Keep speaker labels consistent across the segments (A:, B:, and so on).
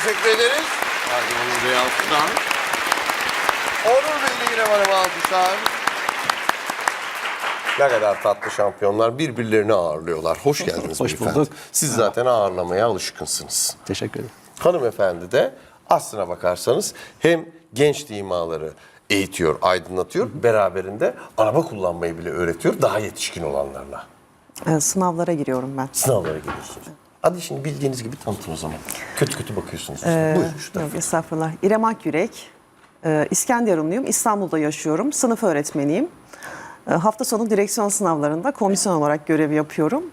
A: teşekkür ederiz.
B: Hadi Onur Bey alkışlar.
A: Onur Bey ile İrem Hanım'a alkışlar. Ne kadar tatlı şampiyonlar birbirlerini ağırlıyorlar. Hoş geldiniz
C: Hoş
A: beyefendi.
C: bulduk.
A: Siz zaten ağırlamaya alışkınsınız.
C: Teşekkür ederim.
A: Hanımefendi de aslına bakarsanız hem genç dimaları eğitiyor, aydınlatıyor. Beraberinde araba kullanmayı bile öğretiyor daha yetişkin olanlarla.
D: Ee, Sınavlara giriyorum ben.
A: Sınavlara giriyorsunuz. Hadi şimdi bildiğiniz gibi tanıtın o zaman. Kötü kötü bakıyorsunuz.
D: Ee,
A: Buyurun şu tarafa.
D: Yok estağfurullah. İrem Akyürek. Ee, İskenderunluyum. İstanbul'da yaşıyorum. Sınıf öğretmeniyim. Ee, hafta sonu direksiyon sınavlarında komisyon olarak görev yapıyorum.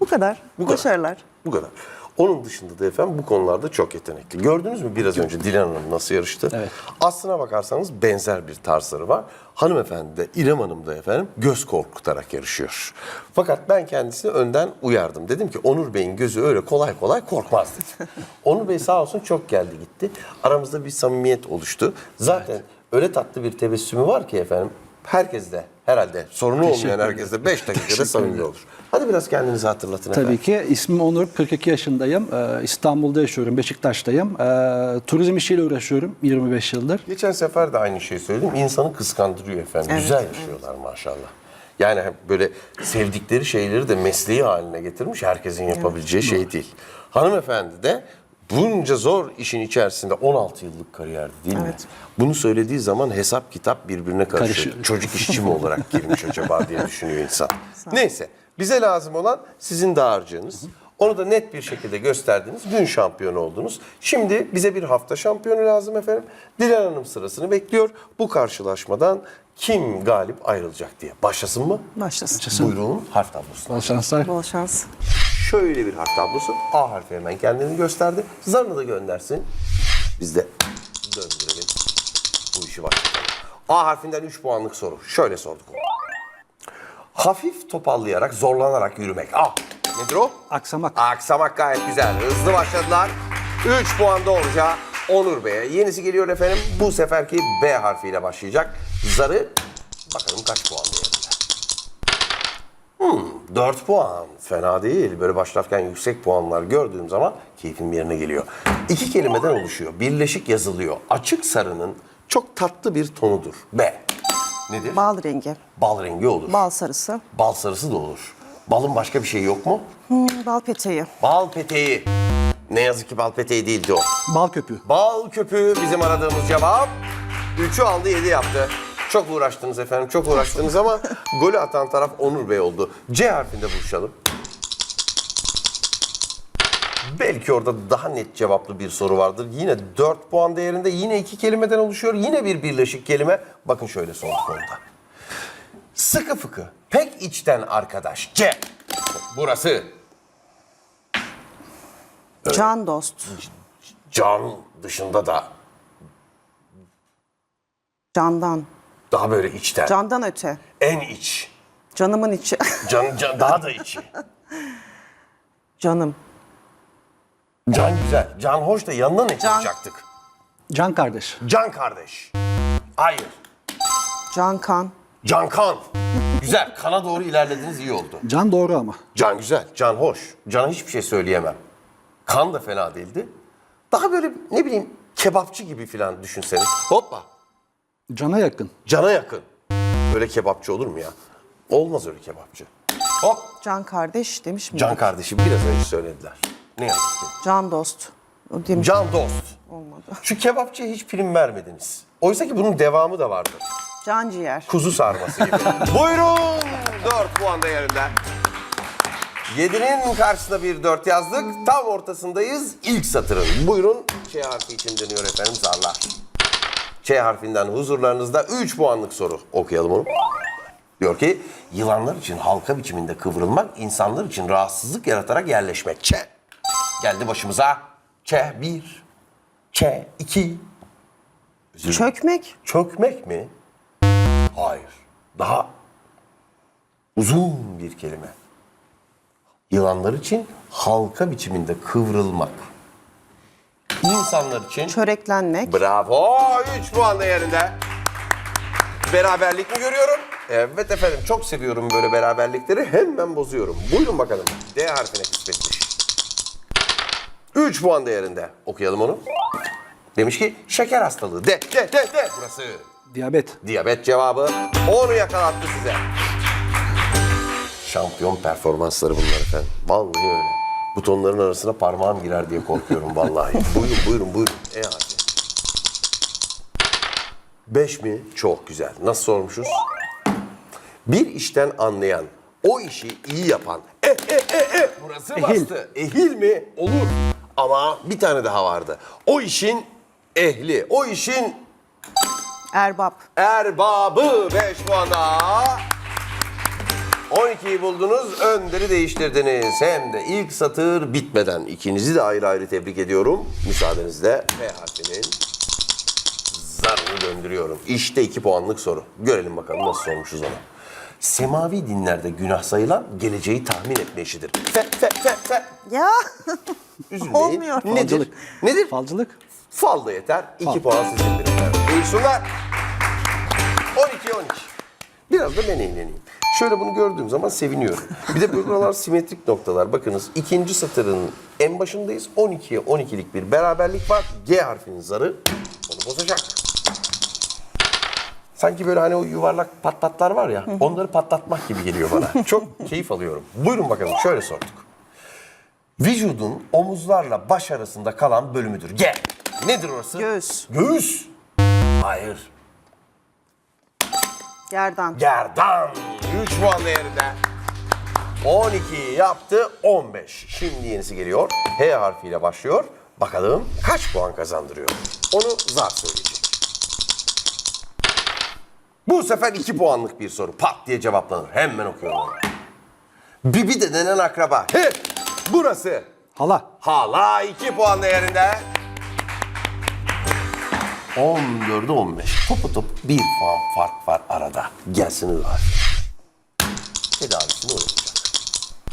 D: Bu kadar.
A: Bu kadar.
D: Başarılar.
A: Bu kadar. Onun dışında da efendim bu konularda çok yetenekli. Gördünüz mü biraz önce Dilan Hanım nasıl yarıştı?
C: Evet.
A: Aslına bakarsanız benzer bir tarzları var. Hanımefendi de İrem Hanım da efendim göz korkutarak yarışıyor. Fakat ben kendisini önden uyardım. Dedim ki Onur Bey'in gözü öyle kolay kolay korkmaz dedim. Onur Bey sağ olsun çok geldi gitti. Aramızda bir samimiyet oluştu. Zaten öyle tatlı bir tebessümü var ki efendim herkes de herhalde sorunu olmayan
C: Teşekkür
A: herkes de 5 dakikada samimi olur. Hadi biraz kendinizi hatırlatın efendim.
C: Tabii ki. İsmim Onur, 42 yaşındayım. Ee, İstanbul'da yaşıyorum, Beşiktaş'tayım. Ee, turizm işiyle uğraşıyorum 25 yıldır.
A: Geçen sefer de aynı şeyi söyledim. İnsanı kıskandırıyor efendim.
D: Evet,
A: Güzel yaşıyorlar maşallah. Yani böyle sevdikleri şeyleri de mesleği haline getirmiş. Herkesin yapabileceği şey değil. Hanımefendi de bunca zor işin içerisinde 16 yıllık kariyerdi değil mi?
D: Evet.
A: Bunu söylediği zaman hesap kitap birbirine karışıyor.
C: Karışıyor.
A: Çocuk işçi mi olarak girmiş acaba diye düşünüyor insan. Neyse bize lazım olan sizin dağarcığınız. Onu da net bir şekilde gösterdiniz. Gün şampiyonu oldunuz. Şimdi bize bir hafta şampiyonu lazım efendim. Dilan Hanım sırasını bekliyor. Bu karşılaşmadan kim galip ayrılacak diye. Başlasın mı?
D: Başlasın.
A: Buyurun harf tablosu.
C: Bol şanslar.
D: Bol şans.
A: Şöyle bir harf tablosu. A harfi hemen kendini gösterdi. Zarını da göndersin. Biz de döndürelim. Bu işi başlatalım. A harfinden 3 puanlık soru. Şöyle sorduk. Hafif topallayarak, zorlanarak yürümek. A. Nedir o?
C: Aksamak.
A: Aksamak gayet güzel. Hızlı başladılar. 3 puan doğruca Onur Bey'e. Yenisi geliyor efendim. Bu seferki B harfiyle başlayacak. Zarı bakalım kaç puan değerinde. Hmm, 4 puan. Fena değil. Böyle başlarken yüksek puanlar gördüğüm zaman keyfim yerine geliyor. İki kelimeden oluşuyor. Birleşik yazılıyor. Açık sarının çok tatlı bir tonudur. B. Nedir?
D: Bal rengi.
A: Bal rengi olur.
D: Bal sarısı.
A: Bal sarısı da olur. Balın başka bir şey yok mu?
D: Hmm, bal peteği.
A: Bal peteği. Ne yazık ki bal peteği değildi o.
C: Bal köpüğü.
A: Bal köpüğü bizim aradığımız cevap. 3'ü aldı 7 yaptı. Çok uğraştınız efendim çok uğraştınız ama golü atan taraf Onur Bey oldu. C harfinde buluşalım. Belki orada daha net cevaplı bir soru vardır. Yine 4 puan değerinde yine iki kelimeden oluşuyor. Yine bir birleşik kelime. Bakın şöyle sorduk orada. Sıkı fıkı, pek içten arkadaş. C. Burası
D: Can dost.
A: can dışında da
D: Candan.
A: Daha böyle içten.
D: Candan öte.
A: En iç.
D: Canımın içi.
A: Can, can daha da içi.
D: Canım.
A: Can güzel. Can hoş da yanına ne
D: Can.
A: koyacaktık?
C: Can kardeş.
A: Can kardeş. Hayır.
D: Can kan.
A: Can kan. Güzel. Kana doğru ilerlediniz iyi oldu.
C: Can doğru ama.
A: Can güzel. Can hoş. Can'a hiçbir şey söyleyemem. Kan da fena değildi. Daha böyle ne bileyim kebapçı gibi falan düşünseniz. Hoppa.
C: Cana yakın.
A: Cana yakın. Böyle kebapçı olur mu ya? Olmaz öyle kebapçı. Hop.
D: Can kardeş demiş mi?
A: Can kardeşi biraz önce söylediler. Ne yazık ki.
D: Can dost. O demiş.
A: Can dost.
D: Olmadı.
A: Şu kebapçıya hiç prim vermediniz. Oysa ki bunun devamı da vardır.
D: Can ciğer.
A: Kuzu sarması gibi. Buyurun. 4 puan değerinde. 7'nin karşısına bir 4 yazdık. Tam ortasındayız. İlk satırın. Buyurun. Ç harfi için dönüyor efendim zarlar. Ç harfinden huzurlarınızda 3 puanlık soru. Okuyalım onu. Diyor ki yılanlar için halka biçiminde kıvrılmak, insanlar için rahatsızlık yaratarak yerleşmek. Ç. Geldi başımıza. Ç 1. Ç 2.
D: Çökmek.
A: Çökmek mi? Hayır. Daha uzun bir kelime. Yılanlar için halka biçiminde kıvrılmak. İnsanlar için
D: Çöreklenmek.
A: bravo 3 puan değerinde. Beraberlik mi görüyorum? Evet efendim çok seviyorum böyle beraberlikleri hemen bozuyorum. Buyurun bakalım D harfine kısmetmiş. 3 puan değerinde. Okuyalım onu. Demiş ki şeker hastalığı. De, de, de, de. Burası
C: Diyabet.
A: diyabet cevabı. Onu yakalattı size. Şampiyon performansları bunlar efendim. Vallahi öyle. Butonların arasına parmağım girer diye korkuyorum vallahi. buyurun buyurun buyurun. E hadi. Beş mi? Çok güzel. Nasıl sormuşuz? Bir işten anlayan, o işi iyi yapan. Eh eh eh eh. Burası
C: Ehil.
A: bastı. Ehil mi? Olur. Ama bir tane daha vardı. O işin ehli, o işin
D: Erbap.
A: erbabı 5 puan daha. 12'yi buldunuz, önderi değiştirdiniz. Hem de ilk satır bitmeden. İkinizi de ayrı ayrı tebrik ediyorum. Müsaadenizle P harfinin zarını döndürüyorum. İşte 2 puanlık soru. Görelim bakalım nasıl sormuşuz onu. Semavi dinlerde günah sayılan geleceği tahmin etme işidir. Fe, fe, fe, fe.
D: Ya
A: Üzülmeyin.
D: Olmuyor.
A: Nedir?
C: Falcılık.
A: Nedir?
C: Falcılık.
A: Fal da yeter. 2
C: Fal.
A: puan sizindir efendim. Buyursunlar. 12 12. Biraz da ben eğleneyim. Şöyle bunu gördüğüm zaman seviniyorum. Bir de buralar simetrik noktalar. Bakınız ikinci satırın en başındayız. 12'ye 12'lik bir beraberlik var. G harfinin zarı onu bozacak. Sanki böyle hani o yuvarlak patlatlar var ya, onları patlatmak gibi geliyor bana. Çok keyif alıyorum. Buyurun bakalım, şöyle sorduk. Vücudun omuzlarla baş arasında kalan bölümüdür. G. Nedir orası?
D: Göğüs.
A: Göğüs. Hayır.
D: gerdan.
A: Gerdan. 3 puan değerinde. 12 yaptı 15. Şimdi yenisi geliyor. H harfiyle başlıyor. Bakalım kaç puan kazandırıyor? Onu zar söyleyecek. Bu sefer 2 puanlık bir soru. Pat diye cevaplanır. Hemen okuyorum onu. Bibi de denen akraba. He, burası.
C: Hala.
A: Hala 2 puan değerinde. 14'e 15. Topu top 1 puan fark var arada. Gelsin var. Tedavisini öğretecek.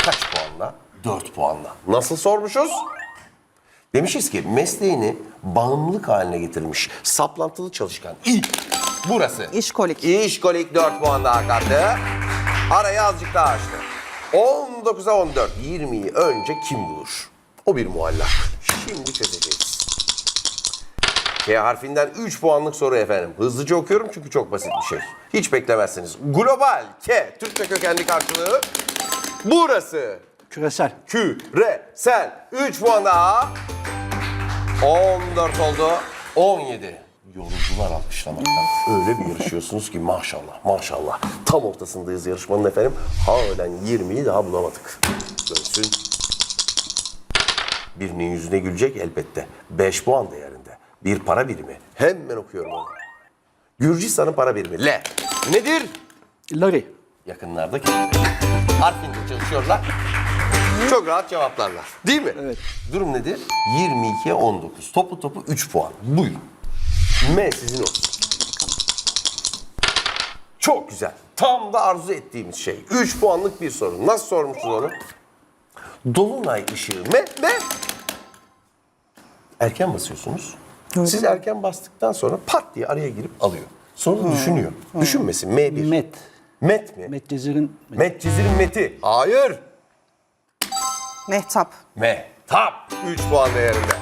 A: Kaç puanla? 4 puanla. Nasıl sormuşuz? Demişiz ki mesleğini bağımlılık haline getirmiş. Saplantılı çalışkan. İ. Burası.
D: İşkolik.
A: İşkolik 4 puan daha kaldı. Arayı azıcık daha açtı. 19'a 14. 20'yi önce kim bulur? O bir muallak. Şimdi çözeceğiz. K harfinden 3 puanlık soru efendim. Hızlıca okuyorum çünkü çok basit bir şey. Hiç beklemezsiniz. Global K Türkçe kökenli karşılığı burası.
C: Küresel.
A: Küresel. 3 puan daha. 14 oldu. 17. Yoruldular alkışlamaktan. Öyle bir yarışıyorsunuz ki maşallah maşallah. Tam ortasındayız yarışmanın efendim. Halen 20'yi daha bulamadık. Dönsün. Birinin yüzüne gülecek elbette. 5 puan değerinde. Bir para birimi. Hemen okuyorum onu. Gürcistan'ın para birimi. L. Nedir?
C: Lari.
A: yakınlarda. Harfinde çalışıyorlar. Çok rahat cevaplarlar. Değil mi?
C: Evet.
A: Durum nedir? 22'ye 19. Topu topu 3 puan. Buyurun. M sizin olsun. Çok güzel. Tam da arzu ettiğimiz şey. 3 puanlık bir soru. Nasıl sormuşuz onu? Dolunay ışığı. M, M. Erken basıyorsunuz. Siz erken bastıktan sonra pat diye araya girip alıyor. Sonra da düşünüyor. Düşünmesin. M1.
C: Met.
A: Met mi?
C: Medcezir'in
A: Metcizir'in meti. Hayır.
D: Mehtap.
A: Mehtap. 3 puan değerinde.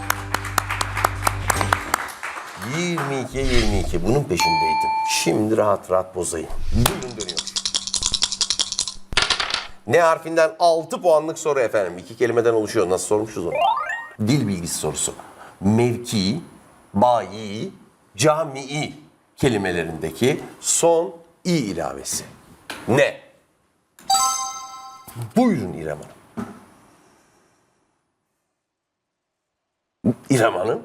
A: 22'ye 22. Bunun peşindeydim. Şimdi rahat rahat bozayım. Buyurun dönüyor. Ne harfinden 6 puanlık soru efendim. İki kelimeden oluşuyor. Nasıl sormuşuz onu? Dil bilgisi sorusu. Mevki, bayi, camii kelimelerindeki son i ilavesi. Ne? Buyurun İrem Hanım. İrem Hanım.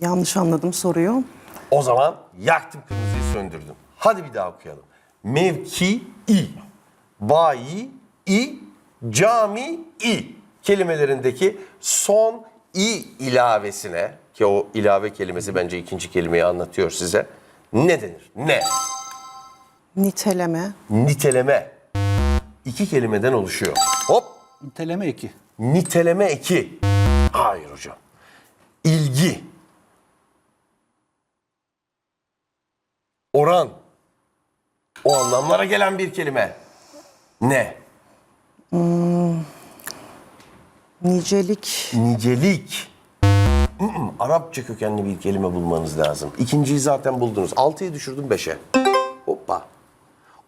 D: Yanlış anladım soruyu.
A: O zaman yaktım kırmızıyı söndürdüm. Hadi bir daha okuyalım. Mevki i, bayi i, cami i kelimelerindeki son i ilavesine ki o ilave kelimesi bence ikinci kelimeyi anlatıyor size. Ne denir? Ne?
D: Niteleme.
A: Niteleme. İki kelimeden oluşuyor. Hop
C: niteleme eki.
A: Niteleme eki. Hayır hocam. İlgi. Oran. O anlamlara gelen bir kelime. Ne?
D: Nicelik.
A: Nicelik. Arapça kökenli bir kelime bulmanız lazım. İkinciyi zaten buldunuz. Altıyı düşürdüm beşe. Hoppa.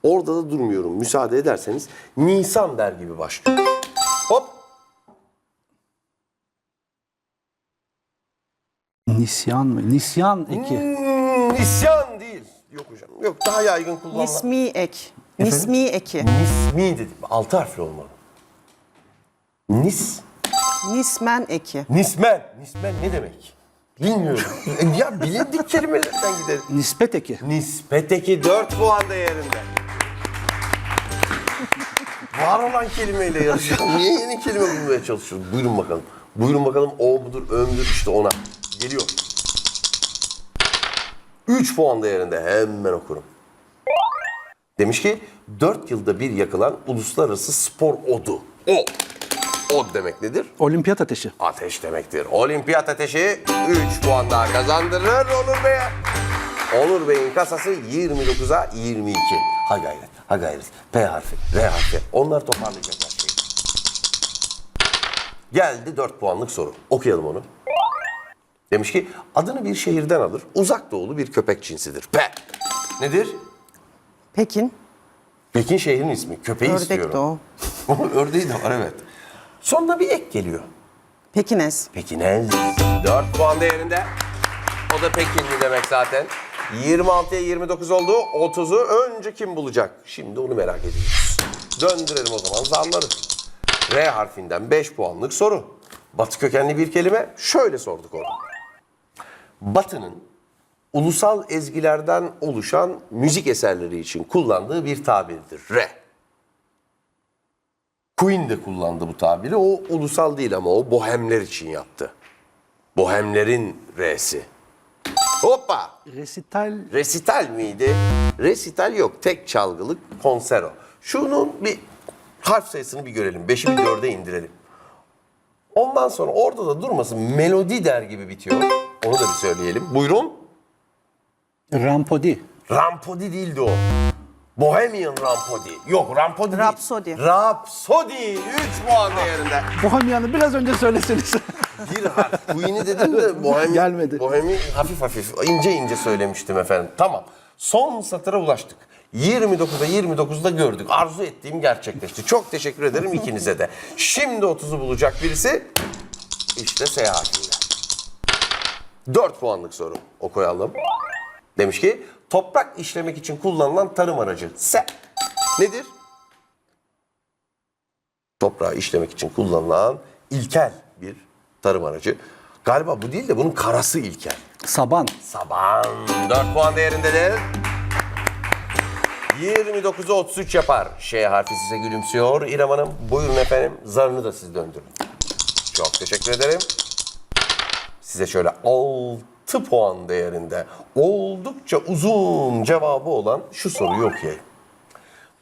A: Orada da durmuyorum. Müsaade ederseniz Nisan der gibi başlıyor. Hop.
C: Nisyan mı? Nisyan eki.
A: Hmm, nisyan değil. Yok hocam. Yok daha yaygın kullanılan.
D: Nismi ek. Nismi eki.
A: Nismi dedim. Altı harfli olmalı. Nis.
D: Nismen eki.
A: Nismen. Nismen ne demek? Bilmiyorum. ya bilindik kelimelerden gidelim.
C: Nispet eki.
A: Nispeteki 4 puan değerinde. Var olan kelimeyle yarışalım. Niye yeni kelime bulmaya çalışıyoruz? Buyurun bakalım. Buyurun bakalım o mudur, ö müdür işte ona. Geliyor. 3 puan değerinde hemen okurum. Demiş ki 4 yılda bir yakılan uluslararası spor odu. O. Od demek nedir?
C: Olimpiyat ateşi.
A: Ateş demektir. Olimpiyat ateşi 3 puan daha kazandırır Onur Bey'e. Onur Bey'in kasası 29'a 22. Ha gayret, ha gayret. P harfi, R harfi. Onlar toparlayacak her şeyi. Geldi 4 puanlık soru. Okuyalım onu. Demiş ki adını bir şehirden alır. Uzak doğulu bir köpek cinsidir. P. Nedir?
D: Pekin.
A: Pekin şehrinin ismi. Köpeği
D: Ördek
A: istiyorum.
D: de o.
A: Ördeği de var evet. Sonuna bir ek geliyor.
D: Pekines.
A: Pekinez. 4 puan değerinde. O da Pekinli demek zaten. 26'ya 29 oldu. 30'u önce kim bulacak? Şimdi onu merak ediyoruz. Döndürelim o zaman zarları. R harfinden 5 puanlık soru. Batı kökenli bir kelime. Şöyle sorduk onu. Batı'nın ulusal ezgilerden oluşan müzik eserleri için kullandığı bir tabirdir. R. Queen de kullandı bu tabiri. O ulusal değil ama o bohemler için yaptı. Bohemlerin R'si. Hoppa!
C: Resital
A: Resital miydi? Resital yok. Tek çalgılık konsero. Şunun bir harf sayısını bir görelim. 5'i bir 4'e indirelim. Ondan sonra orada da durmasın. Melodi der gibi bitiyor. Onu da bir söyleyelim. Buyurun.
C: Rampodi.
A: Rampodi değildi o. Bohemian Rampodi. Yok Rampodi değil.
D: Rhapsody.
A: Rhapsody. 3 puan değerinde.
C: Bohemian'ı biraz önce söyleseniz.
A: Bir harf. Queen'i dedim de Bohemi,
C: Gelmedi.
A: Bohemi hafif hafif ince ince söylemiştim efendim. Tamam. Son satıra ulaştık. 29'da 29'da gördük. Arzu ettiğim gerçekleşti. Çok teşekkür ederim ikinize de. Şimdi 30'u bulacak birisi işte seyahatinde. 4 puanlık soru okuyalım. Demiş ki toprak işlemek için kullanılan tarım aracı. Se. Nedir? toprağı işlemek için kullanılan ilkel bir tarım aracı. Galiba bu değil de bunun karası ilkel.
C: Saban.
A: Saban 4 puan değerindedir. 29'u 33 yapar. Ş harfi size gülümsüyor. İrem Hanım buyurun efendim zarını da siz döndürün. Çok teşekkür ederim. Size şöyle 6 puan değerinde oldukça uzun cevabı olan şu soruyu okuyayım.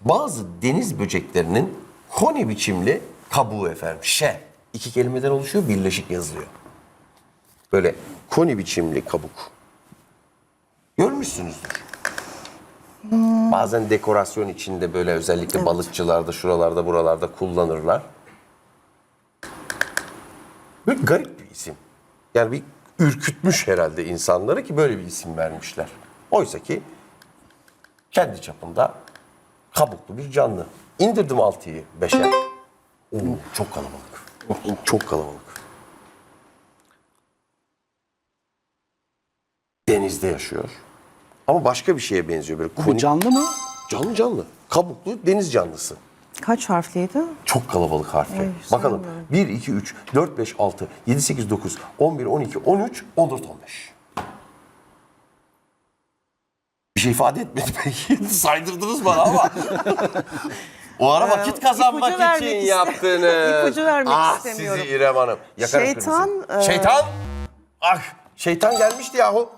A: Bazı deniz böceklerinin koni biçimli kabuğu efendim. Şe. iki kelimeden oluşuyor, birleşik yazılıyor. Böyle koni biçimli kabuk. Görmüşsünüzdür. Bazen dekorasyon içinde böyle özellikle balıkçılarda, şuralarda, buralarda kullanırlar. Böyle garip bir isim. Yani bir ürkütmüş herhalde insanları ki böyle bir isim vermişler. Oysa ki kendi çapında kabuklu bir canlı. İndirdim 6'yı 5'e. Oo, çok kalabalık. Çok kalabalık. Denizde yaşıyor. Ama başka bir şeye benziyor böyle.
C: Bu
A: Konik,
C: canlı mı?
A: canlı canlı. Kabuklu deniz canlısı.
D: Kaç harfliydi?
A: Çok kalabalık harfli.
D: Ay,
A: Bakalım.
D: sevmiyorum.
A: 1, 2, 3, 4, 5, 6, 7, 8, 9, 11, 12, 13, 14, 15. Bir şey ifade etmedi peki. Saydırdınız bana ama. o ara vakit kazanmak
D: ipucu vermek
A: için
D: iste-
A: yaptınız.
D: İpucu vermek
A: ah,
D: istemiyorum.
A: sizi İrem Hanım. Yakarım
D: Şeytan,
A: kırmızı.
D: e-
A: Şeytan. Ah şeytan gelmişti yahu.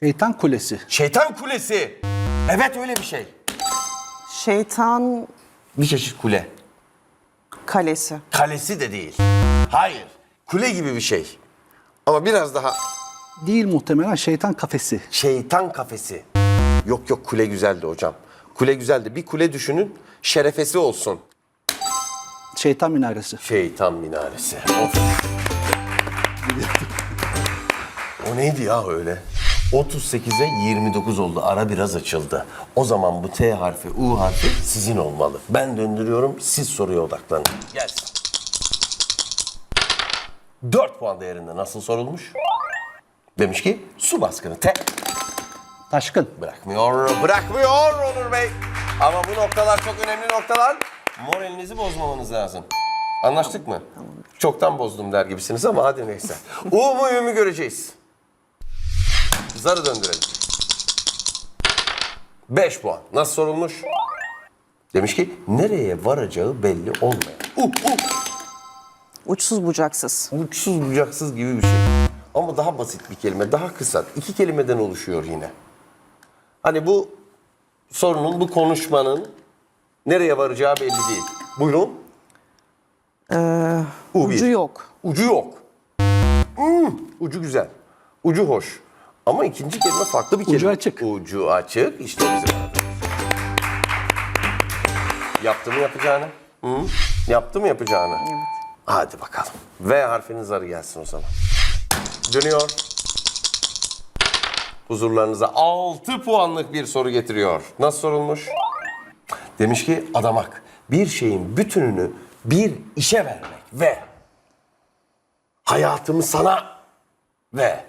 C: Şeytan kulesi.
A: Şeytan kulesi. Evet öyle bir şey.
D: Şeytan
A: Bir çeşit kule.
D: kalesi.
A: Kalesi de değil. Hayır. Kule gibi bir şey. Ama biraz daha
C: Değil muhtemelen şeytan kafesi.
A: şeytan kafesi. Yok yok kule güzeldi hocam. Kule güzeldi. Bir kule düşünün. Şerefesi olsun.
C: Şeytan Minaresi.
A: Şeytan minaresi. Of. o neydi ya öyle? 38'e 29 oldu. Ara biraz açıldı. O zaman bu T harfi, U harfi sizin olmalı. Ben döndürüyorum, siz soruya odaklanın. Gelsin. 4 puan değerinde nasıl sorulmuş? Demiş ki su baskını T.
C: Taşkın.
A: Bırakmıyor, bırakmıyor Onur Bey. Ama bu noktalar çok önemli noktalar. Moralinizi bozmamanız lazım. Anlaştık mı? Çoktan bozdum der gibisiniz ama hadi neyse. U mu Ü mü göreceğiz. Zarı döndürelim. 5 puan. Nasıl sorulmuş? Demiş ki nereye varacağı belli olmayan. U, u.
D: Uçsuz bucaksız.
A: Uçsuz bucaksız gibi bir şey. Ama daha basit bir kelime, daha kısa. İki kelimeden oluşuyor yine. Hani bu sorunun, bu konuşmanın nereye varacağı belli değil. Buyurun. Bir.
D: Ucu yok.
A: Ucu yok. Hmm, ucu güzel. Ucu hoş. Ama ikinci kelime farklı bir kelime.
C: Ucu açık.
A: Ucu açık. İşte bizim aradığımız. Yaptı mı yapacağını? Hı? Yaptı mı yapacağını? Hadi bakalım. V harfinin zarı gelsin o zaman. Dönüyor. Huzurlarınıza 6 puanlık bir soru getiriyor. Nasıl sorulmuş? Demiş ki adamak bir şeyin bütününü bir işe vermek ve hayatımı sana ve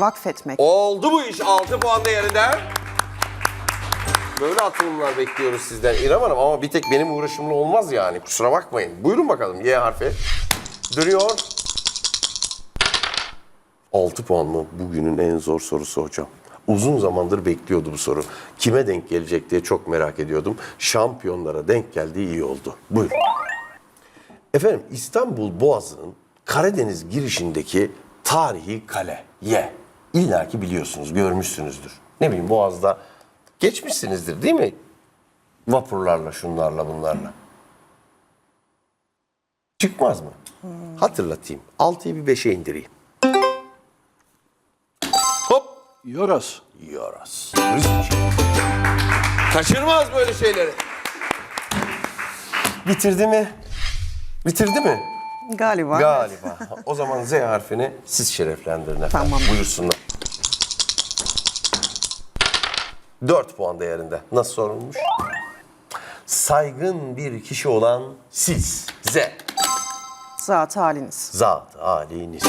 D: Vakfetmek.
A: oldu bu iş 6 puan değerinde. Böyle atılımlar bekliyoruz sizden İrem Hanım ama bir tek benim uğraşımla olmaz yani kusura bakmayın. Buyurun bakalım Y harfi. Dönüyor. 6 puan mı? Bugünün en zor sorusu hocam. Uzun zamandır bekliyordu bu soru. Kime denk gelecek diye çok merak ediyordum. Şampiyonlara denk geldiği iyi oldu. Buyurun. Efendim İstanbul Boğazı'nın Karadeniz girişindeki tarihi kale Y. İlla ki biliyorsunuz, görmüşsünüzdür. Ne bileyim Boğaz'da geçmişsinizdir değil mi? Vapurlarla, şunlarla, bunlarla. Çıkmaz mı? Hatırlatayım. 6'yı bir 5'e indireyim. Hop!
C: Yoros.
A: İşi. Kaçırmaz böyle şeyleri. Bitirdi mi? Bitirdi mi?
D: Galiba.
A: Galiba. O zaman Z harfini siz şereflendirin efendim.
D: Tamam.
A: Buyursunlar. 4 puan değerinde. Nasıl sorulmuş? Saygın bir kişi olan siz. Z.
D: Zat haliniz.
A: Zat haliniz.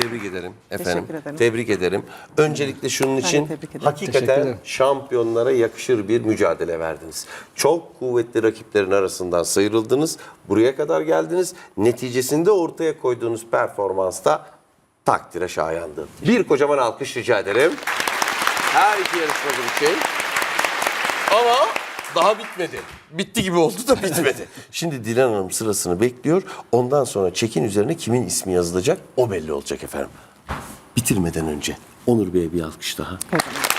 A: Tebrik ederim efendim.
D: Teşekkür ederim.
A: Tebrik ederim. Öncelikle şunun için hakikaten şampiyonlara yakışır bir mücadele verdiniz. Çok kuvvetli rakiplerin arasından sıyrıldınız. Buraya kadar geldiniz. Neticesinde ortaya koyduğunuz performansta takdire şayandı. Bir kocaman alkış rica ederim. Her iki yarışmacı için. Daha bitmedi. Bitti gibi oldu da bitmedi. Şimdi Dilan Hanım sırasını bekliyor. Ondan sonra çekin üzerine kimin ismi yazılacak o belli olacak efendim. Bitirmeden önce Onur Bey'e bir alkış daha.
D: Kocaman.